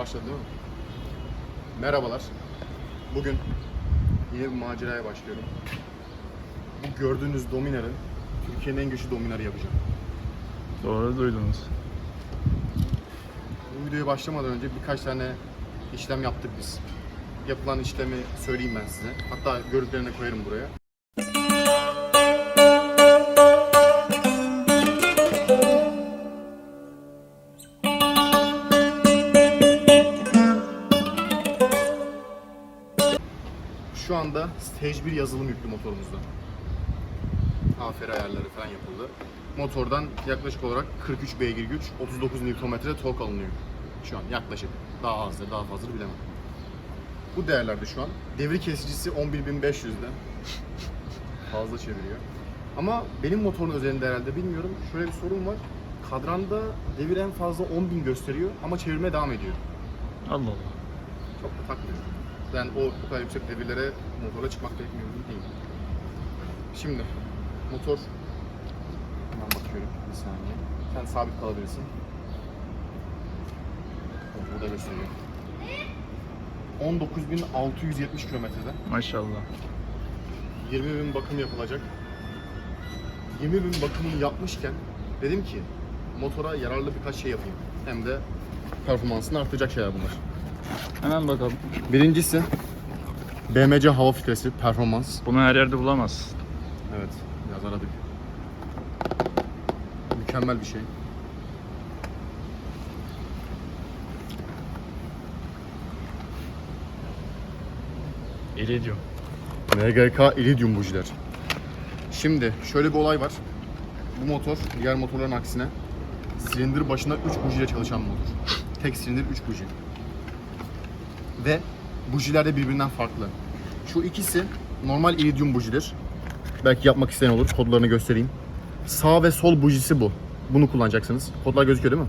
Başladı değil mi? Merhabalar. Bugün yeni bir maceraya başlıyorum. Bu gördüğünüz Dominar'ın Türkiye'nin en güçlü Dominar'ı yapacağım. Doğru duydunuz. Bu videoya başlamadan önce birkaç tane işlem yaptık biz. Yapılan işlemi söyleyeyim ben size. Hatta görüntülerini koyarım buraya. Anda Stage 1 yazılım yüklü motorumuzda. AFR ayarları falan yapıldı. Motordan yaklaşık olarak 43 beygir güç, 39 Nm tork alınıyor. Şu an yaklaşık. Daha azdır, daha fazladır bilemem. Bu değerlerde şu an. Devri kesicisi 11.500'de. Fazla çeviriyor. Ama benim motorun özelinde herhalde bilmiyorum. Şöyle bir sorun var. Kadranda devir en fazla 10.000 gösteriyor ama çevirmeye devam ediyor. Allah Allah. Çok da takmıyorum. Ben o bu kadar yüksek devirlere motora çıkmak pek mümkün değil. Şimdi motor hemen bakıyorum bir saniye. Sen sabit kalabilirsin. Burada gösteriyor. 19.670 kilometrede. Maşallah. 20.000 bakım yapılacak. 20.000 bakımını yapmışken dedim ki motora yararlı birkaç şey yapayım. Hem de performansını arttıracak şeyler bunlar. Hemen bakalım. Birincisi BMC hava filtresi performans. Bunu her yerde bulamazsın. Evet, biraz aradık. Mükemmel bir şey. İridium. MGK Iridium bujiler. Şimdi şöyle bir olay var. Bu motor diğer motorların aksine silindir başına 3 bujiyle çalışan motor. Tek silindir 3 buji. Ve bujiler de birbirinden farklı. Şu ikisi normal iridium bujidir. Belki yapmak isteyen olur. Kodlarını göstereyim. Sağ ve sol bujisi bu. Bunu kullanacaksınız. Kodlar gözüküyor değil mi?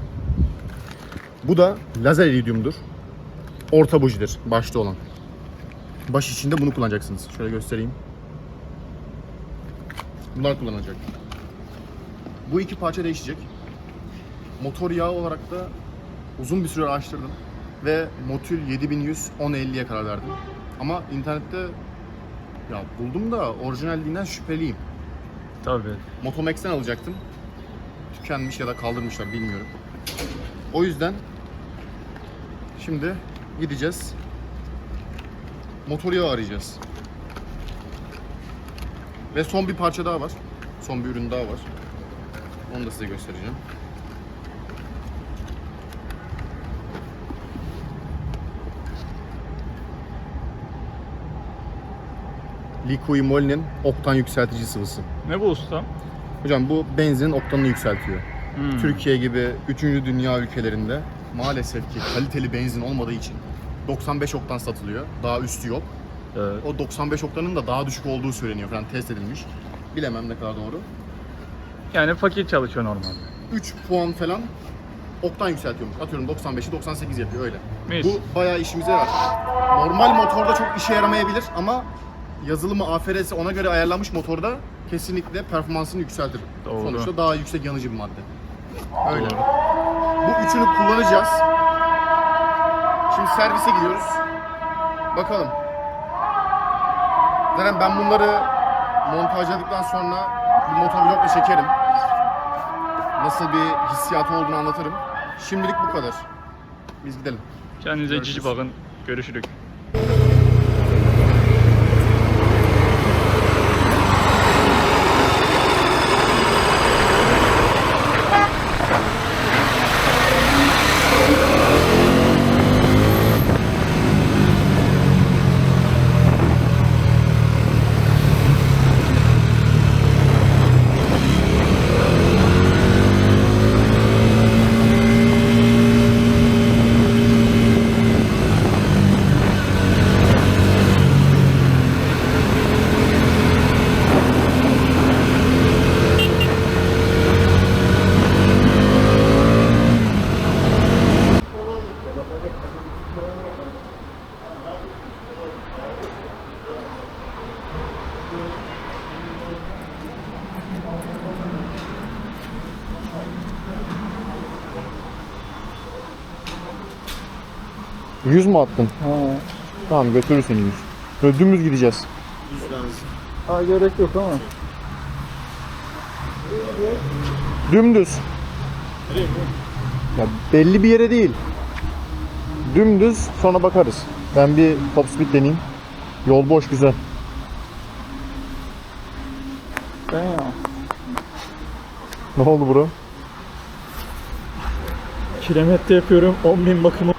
Bu da lazer iridiumdur. Orta bujidir. Başta olan. Baş içinde bunu kullanacaksınız. Şöyle göstereyim. Bunlar kullanılacak. Bu iki parça değişecek. Motor yağı olarak da uzun bir süre araştırdım ve Motul 7100 1050'ye karar verdim. Ama internette ya buldum da orijinalliğinden şüpheliyim. Tabii. Motomax'ten alacaktım. Tükenmiş ya da kaldırmışlar bilmiyorum. O yüzden şimdi gideceğiz. Motor yağı arayacağız. Ve son bir parça daha var. Son bir ürün daha var. Onu da size göstereceğim. Liqui-Molin'in oktan yükseltici sıvısı. Ne bu usta? Hocam bu benzinin oktanını yükseltiyor. Hmm. Türkiye gibi 3. dünya ülkelerinde maalesef ki kaliteli benzin olmadığı için 95 oktan satılıyor. Daha üstü yok. Evet. O 95 oktanın da daha düşük olduğu söyleniyor falan test edilmiş. Bilemem ne kadar doğru. Yani fakir çalışıyor normalde. 3 puan falan oktan yükseltiyormuş. Atıyorum 95'i 98 yapıyor öyle. Mis. Bu bayağı işimize yarar. Normal motorda çok işe yaramayabilir ama yazılımı AFR'si ona göre ayarlanmış motorda kesinlikle performansını yükseltir. Doğru. Sonuçta daha yüksek yanıcı bir madde. Öyle. Doğru. Bu üçünü kullanacağız. Şimdi servise gidiyoruz. Bakalım. Zaten ben bunları montajladıktan sonra bir motovlogla çekerim. Nasıl bir hissiyatı olduğunu anlatırım. Şimdilik bu kadar. Biz gidelim. Kendinize Görüşürüz. cici bakın. Görüşürük. 100 mü attın? Ha. Tamam götürür seni 100. Böyle dümdüz gideceğiz. ha gerek yok ama. Dümdüz. Ya belli bir yere değil. Dümdüz sonra bakarız. Ben bir top speed deneyeyim. Yol boş güzel. Ben ya. Ne oldu bro? Kilometre yapıyorum 10.000 bakımı.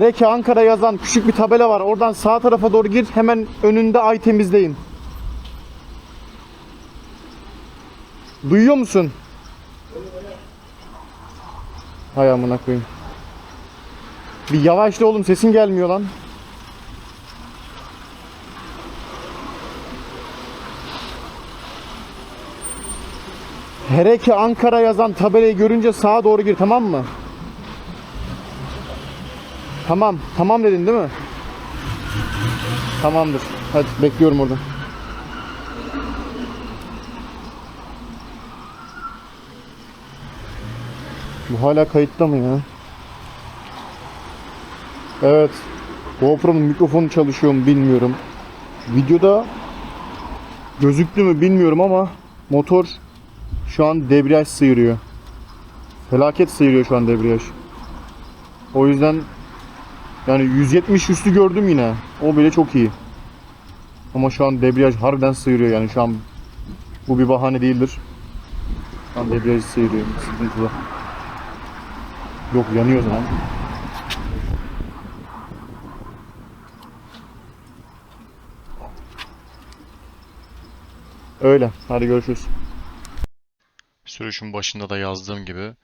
Hereke Ankara yazan küçük bir tabela var. Oradan sağ tarafa doğru gir. Hemen önünde ay temizleyin. Duyuyor musun? Hay amına koyayım. Bir yavaşla oğlum sesin gelmiyor lan. Hereke Ankara yazan tabelayı görünce sağa doğru gir tamam mı? Tamam, tamam dedin değil mi? Tamamdır. Hadi bekliyorum orada. Bu hala kayıtta mı ya? Evet. GoPro'nun mikrofonu çalışıyor mu bilmiyorum. Videoda gözüktü mü bilmiyorum ama motor şu an debriyaj sıyırıyor. Felaket sıyırıyor şu an debriyaj. O yüzden yani 170 üstü gördüm yine. O bile çok iyi. Ama şu an debriyaj harbiden sıyırıyor yani şu an bu bir bahane değildir. Şu an debriyaj sıyırıyor. Sıkıntılı. Yok yanıyor zaman. Öyle. Hadi görüşürüz. Sürüşün başında da yazdığım gibi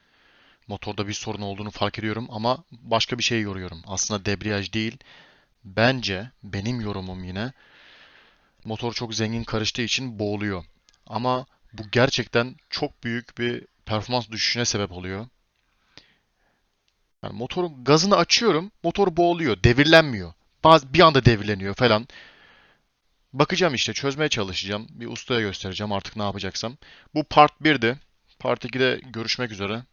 motorda bir sorun olduğunu fark ediyorum ama başka bir şey yoruyorum. Aslında debriyaj değil. Bence benim yorumum yine motor çok zengin karıştığı için boğuluyor. Ama bu gerçekten çok büyük bir performans düşüşüne sebep oluyor. Yani motorun gazını açıyorum, motor boğuluyor, devirlenmiyor. Bazı bir anda devirleniyor falan. Bakacağım işte, çözmeye çalışacağım. Bir ustaya göstereceğim artık ne yapacaksam. Bu part 1'di. Part 2'de görüşmek üzere.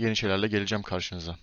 Yeni şeylerle geleceğim karşınıza.